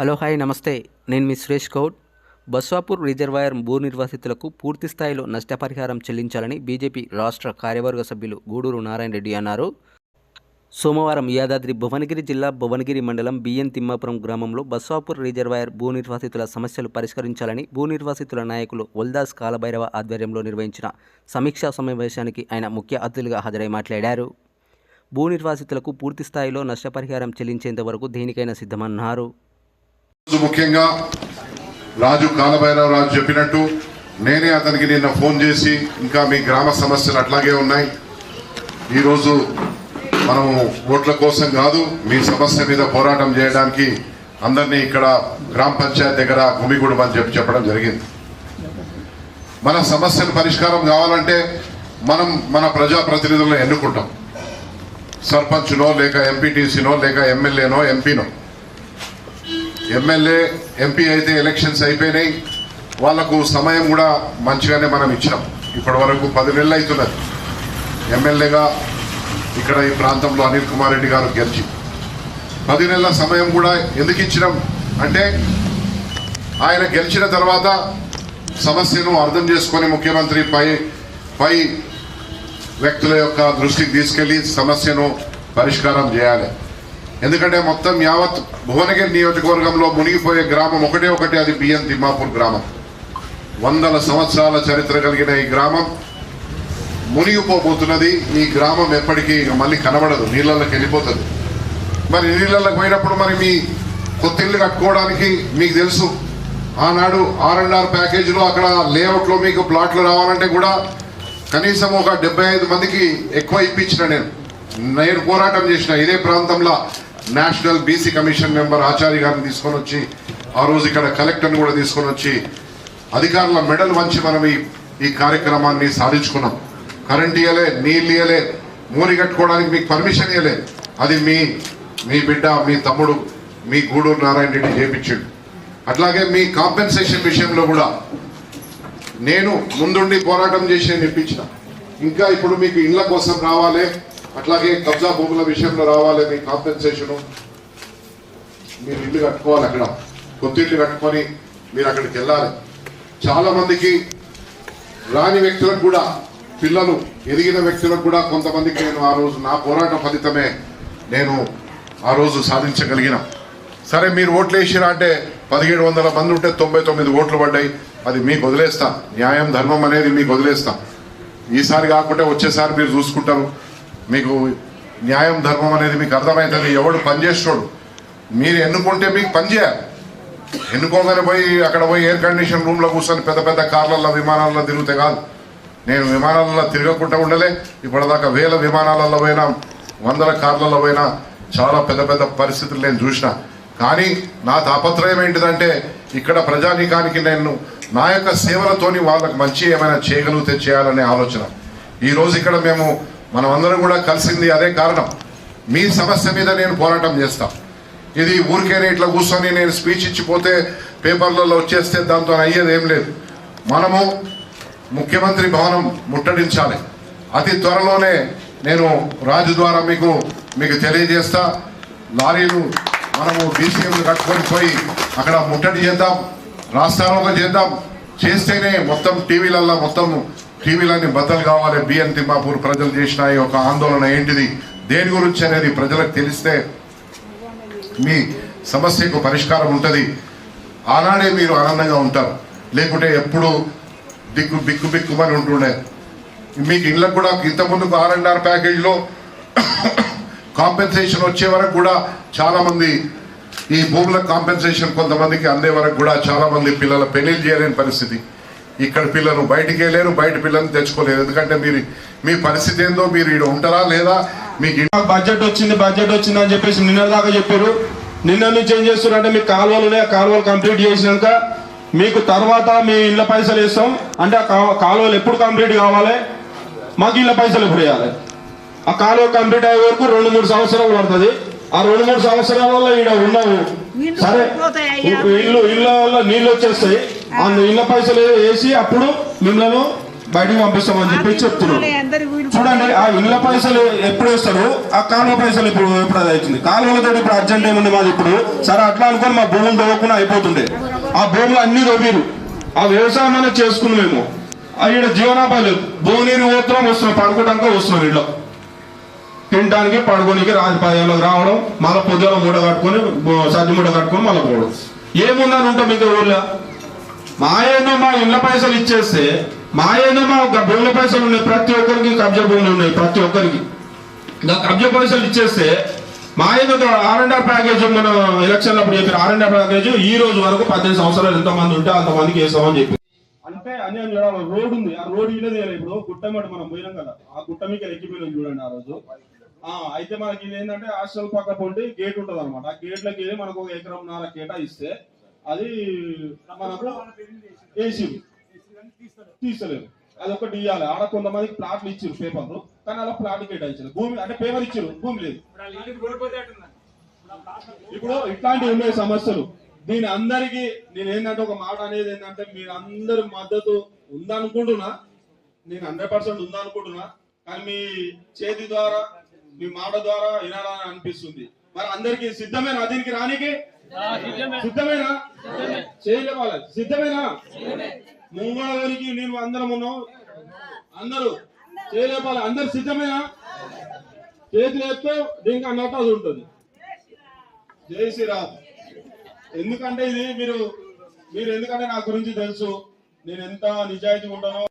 Hello hi నమస్తే. నేను మీ సురేష్ గౌడ్. బస్వాపూర్ రిజర్వాయర్ భూ నిర్వాసితులకు పూర్తి స్థాయిలో నష్టపరిహారం చెల్లించాలని బీజేపీ రాష్ట్ర కార్యవర్గ సభ్యులు గూడూరు నారాయణ రెడ్డి అన్నారు. సోమవారం యాదాద్రి భువనగిరి జిల్లా భువనగిరి మండలం బిఎన్ తిమ్మాపురం గ్రామంలో బస్వాపూర్ రిజర్వాయర్ భూ నిర్వాసితుల సమస్యలు పరిష్కరించాలని భూ నిర్వాసితుల నాయకులు వల్దాస్ కాలభైరవ ఆధ్వర్యంలో నిర్వహించిన సమీక్షా సమావేశానికి ఆయన ముఖ్య అతిథులుగా హాజరై మాట్లాడారు. భూ నిర్వాసితులకు పూర్తి స్థాయిలో నష్టపరిహారం చెల్లించేంత వరకు దేనికైనా సిద్ధమన్నారు. ముఖ్యంగా రాజు కాలభైరవ రాజు చెప్పినట్టు నేనే అతనికి నిన్న ఫోన్ చేసి ఇంకా మీ గ్రామ సమస్యలు అట్లాగే ఉన్నాయి. ఈరోజు మనం ఓట్ల కోసం కాదు మీ సమస్య మీద పోరాటం చేయడానికి అందరినీ ఇక్కడ గ్రామ పంచాయతీ దగ్గర గుమిగూడమని అని చెప్పి చెప్పడం జరిగింది. మన సమస్యలు పరిష్కారం కావాలంటే మనం మన ప్రజాప్రతినిధులను ఎన్నుకుంటాం. సర్పంచ్నో లేక ఎంపీటీసీనో లేక ఎమ్మెల్యేనో ఎంపీనో. ఎమ్మెల్యే ఎంపీ అయితే ఎలక్షన్స్ అయిపోయినాయి. వాళ్ళకు సమయం కూడా మంచిగానే మనం ఇచ్చినాం. ఇప్పటి వరకు పది నెలలు అవుతున్నది. ఎమ్మెల్యేగా ఇక్కడ ఈ ప్రాంతంలో అనిల్ కుమార్ రెడ్డి గారు గెలిచి. పది నెలల సమయం కూడా ఎందుకు ఇచ్చినాం? అంటే ఆయన గెలిచిన తర్వాత సమస్యను అర్థం చేసుకొని ముఖ్యమంత్రి పై పై వ్యక్తుల యొక్క దృష్టికి తీసుకెళ్ళి సమస్యను పరిష్కారం చేయాలి. ఎందుకంటే మొత్తం యావత్ భువనగిరి నియోజకవర్గంలో మునిగిపోయే గ్రామం ఒకటే ఒకటి అది బిఎన్ తిమ్మాపూర్ గ్రామం. వందల సంవత్సరాల చరిత్ర కలిగిన ఈ గ్రామం మునిగిపోబోతున్నది. ఈ గ్రామం ఎప్పటికీ ఇక మళ్ళీ కనబడదు నీళ్ళలోకి వెళ్ళిపోతుంది. మరి నీళ్ళలోకి పోయినప్పుడు మరి మీ కొత్త ఇల్లు కట్టుకోవడానికి మీకు తెలుసు ఆనాడు ఆర్ అండ్ ఆర్ ప్యాకేజీలో అక్కడ లేఅవుట్లో మీకు ప్లాట్లు రావాలంటే కూడా కనీసం ఒక డెబ్బై ఐదు మందికి ఎక్కువ ఇప్పించిన నేను. నేను పోరాటం చేసిన ఇదే ప్రాంతంలో national BC commission member Acharya గారిని తీసుకొని వచ్చి ఆ రోజు ఇక్కడ కలెక్టర్ని కూడా తీసుకొని వచ్చి అధికారుల మెడల్ వంచి మనం ఈ ఈ కార్యక్రమాన్ని సాధించుకున్నాం. కరెంట్ ఇయ్యలే నీళ్ళు ఇయ్యలే మూరి కట్టుకోవడానికి మీకు పర్మిషన్ ఇవ్వలే అది మీ మీ బిడ్డ మీ తమ్ముడు మీ గూడూరు నారాయణ రెడ్డి చేపించాడు. అట్లాగే మీ కాంపెన్సేషన్ విషయంలో కూడా నేను ముందుండి పోరాటం చేసి నేను ఇంకా ఇప్పుడు మీకు ఇళ్ళ కోసం రావాలి అట్లాగే కబ్జా భూముల విషయంలో రావాలి మీ కాంపెన్సేషన్. మీరు ఇల్లు కట్టుకోవాలి అక్కడ. కొత్త ఇల్లు కట్టుకొని మీరు అక్కడికి వెళ్ళాలి. చాలా మందికి రాని వ్యక్తులకు కూడా పిల్లలు ఎదిగిన వ్యక్తులకు కూడా కొంతమందికి నేను ఆ రోజు నా పోరాట ఫలితమే నేను ఆ రోజు సాధించగలిగిన. సరే మీరు ఓట్లు వేసిరా అంటే పదిహేడు వందల మంది ఉంటే తొంభై తొమ్మిది ఓట్లు పడ్డాయి. అది మీకు వదిలేస్తా. న్యాయం ధర్మం అనేది మీకు వదిలేస్తా. ఈసారి కాకుంటే వచ్చేసారి మీరు చూసుకుంటారు. మీకు న్యాయం ధర్మం అనేది మీకు అర్థమవుతుంది. ఎవడు పనిచేస్తాడు మీరు ఎన్నుకుంటే మీకు పనిచేయాలి ఎన్నుకోగానే పోయి అక్కడ పోయి ఎయిర్ కండిషన్ రూమ్లో కూర్చొని పెద్ద పెద్ద కార్లలో విమానాలలో తిరిగితే కాదు. నేను విమానాలలో తిరగకుండా ఉండలే. ఇప్పటిదాకా వేల విమానాలలో పోయినా వందల కార్లలో పోయినా చాలా పెద్ద పెద్ద పరిస్థితులు నేను చూసిన. కానీ నా తాపత్రయం ఏంటిదంటే ఇక్కడ ప్రజానీకానికి నేను నా యొక్క సేవలతోని వాళ్ళకి మంచి ఏమైనా చేయగలిగితే చేయాలనే ఆలోచన. ఈరోజు ఇక్కడ మేము మనం అందరం కూడా కలిసింది అదే కారణం. మీ సమస్య మీద నేను పోరాటం చేస్తా. ఇది ఊరికేనే ఇట్లా కూర్చొని నేను స్పీచ్ ఇచ్చిపోతే పేపర్లలో వచ్చేస్తే దాంతో అయ్యేది ఏం లేదు. మనము ముఖ్యమంత్రి భవనం ముట్టడించాలి. అతి త్వరలోనే నేను రాజు ద్వారా మీకు మీకు తెలియజేస్తా. లారీలు మనము డీసీఎంలు కట్టుకొని పోయి అక్కడ ముట్టడి చేద్దాం. రాస్తారోగా చేద్దాం. చేస్తేనే మొత్తం టీవీలల్లో మొత్తం టీవీలన్నీ బద్దలు కావాలి. బిఎన్ తిమ్మాపూర్ ప్రజలు చేసిన ఈ యొక్క ఆందోళన ఏంటిది? దేని గురించి అనేది ప్రజలకు తెలిస్తే మీ సమస్యకు పరిష్కారం ఉంటుంది. ఆనాడే మీరు ఆనందంగా ఉంటారు. లేకుంటే ఎప్పుడు దిక్కు బిక్కు బిక్కుమని ఉంటుండే. మీకు ఇళ్ళకు కూడా ఇంతకుముందుకు ఆర్ అండ్ ఆర్ ప్యాకేజ్లో కాంపెన్సేషన్ వచ్చే వరకు కూడా చాలామంది ఈ భూముల కాంపెన్సేషన్ కొంతమందికి అందే వరకు కూడా చాలామంది పిల్లల పెళ్ళి చేయలేని పరిస్థితి. ఇక్కడ పిల్లలు బయటికి వెళ్ళలేరు బయట పిల్లల్ని తెచ్చుకోలేరు ఎందుకంటే మీరు మీ పరిస్థితి ఏందో మీరు ఇక్కడ ఉంటారా లేదా? మీకు బడ్జెట్ వచ్చింది బడ్జెట్ వచ్చింది అని చెప్పేసి నిన్న దాకా చెప్పారు. నిన్న నుంచి ఏం చేస్తున్నారు అంటే మీకు కాలువలు ఉన్నాయి ఆ కాలువలు కంప్లీట్ చేసినాక మీకు తర్వాత మీ ఇళ్ళ పైసలు ఇస్తాం అంటే ఆ కాలువలు ఎప్పుడు కంప్లీట్ కావాలి? మాకు ఇళ్ళ పైసలు ఎప్పుడు వేయాలి? ఆ కాలువ కంప్లీట్ అయ్యే వరకు రెండు మూడు సంవత్సరాలు పడుతుంది. ఆ రెండు మూడు సంవత్సరాలలో ఈడ ఉన్నావు నీళ్ళు సరే. ఇల్లు ఇళ్ళ వల్ల నీళ్ళు వచ్చేస్తాయి. ఆ. ఇళ్ళ పైసలు వేసి అప్పుడు మిమ్మల్ని బయటకు పంపిస్తామని చెప్పి చెప్తున్నారు. చూడండి ఆ ఇళ్ళ పైసలు ఎప్పుడు వేస్తారు? ఆ కాలువ పైసలు ఇప్పుడు ఎప్పుడు అది అవుతుంది? కాలువలతో ఇప్పుడు అర్జెంట్ ఏముంది మాది ఇప్పుడు? సరే అట్లా అనుకొని మా భూములు తవ్వకుండా అయిపోతుండే. ఆ భూములు అన్ని తవ్వీరు ఆ వ్యవసాయం అనేది చేసుకున్నాం మేము. జీవనోపాధి లేదు భూనీరు పోతున్నాం వస్తున్నాం పడుకోవడానికి వస్తున్నాం ఇంట్లో తినడానికి పడుకోనికి రాజపాలయంలోకి రావడం మళ్ళీ పొద్దున మూట కట్టుకొని సర్ది మూట కట్టుకొని మళ్ళీ పోవడం. ఏముందని ఉంటాం ఇంకా ఊళ్ళో మా మా ఇళ్ళ పైసలు ఇచ్చేస్తే మా మా ఒక భూముల పైసలు ఉన్నాయి ప్రతి ఒక్కరికి కబ్జా భూములు ఉన్నాయి ప్రతి ఒక్కరికి. ఇంకా కబ్జా పైసలు ఇచ్చేస్తే మా ఏదో ఆర్ అండ్ ఆర్ ప్యాకేజ్ మన ఎలక్షన్ అప్పుడు చెప్పారు ఆర్ అండ్ ఆర్ ప్యాకేజ్ ఈ రోజు వరకు పద్దెనిమిది సంవత్సరాలు ఎంత మంది ఉంటే అంత మందికి వేస్తామని చెప్పి. అంటే అని అని చూడాలి రోడ్ ఉంది. ఆ రోడ్ ఇల్లది కదా ఇప్పుడు గుట్టమట మనం పోయినాం కదా ఆ గుట్ట మీకు ఎక్కిపోయినాం చూడండి ఆ రోజు. ఆ అయితే మనకి ఇది ఏంటంటే హాస్టల్ పక్క పొండి గేట్ ఉంటుంది అనమాట ఆ గేట్లకి వెళ్ళి మనకు ఒక ఎకరం నాలుగు కేటా ఇస్తే అది మనకు తీస్తలేదు. అది ఒకటి ఇవ్వాలి ఆడ కొంతమందికి ప్లాట్లు ఇచ్చారు పేపర్లు కానీ అలా ప్లాట్ కేటాయించారు భూమి అంటే పేపర్ ఇచ్చారు భూమి లేదు. ఇప్పుడు ఇట్లాంటివి ఉన్నాయి సమస్యలు. దీని అందరికి నేను ఏంటంటే ఒక మాట అనేది ఏంటంటే మీరు అందరి మద్దతు ఉందనుకుంటున్నా. నేను హండ్రెడ్ పర్సెంట్ ఉందనుకుంటున్నా. కానీ మీ చేతి ద్వారా మీ మాట ద్వారా వినాలని అనిపిస్తుంది. మరి అందరికి సిద్ధమేనా? దీనికి రానికి? సిద్ధమేనా? చేయలేవాలి సిద్ధమేనా? ముంగళవరికి నేను అందరం ఉన్నాం. అందరూ చేయలేపాలి అందరు సిద్ధమేనా? చేతులు ఎత్తే దీనికి అన్నట్టు ఉంటుంది. జై శ్రీరామ్. ఎందుకంటే ఇది మీరు మీరు ఎందుకంటే నా గురించి తెలుసు. నేను ఎంత నిజాయితీ ఉంటానో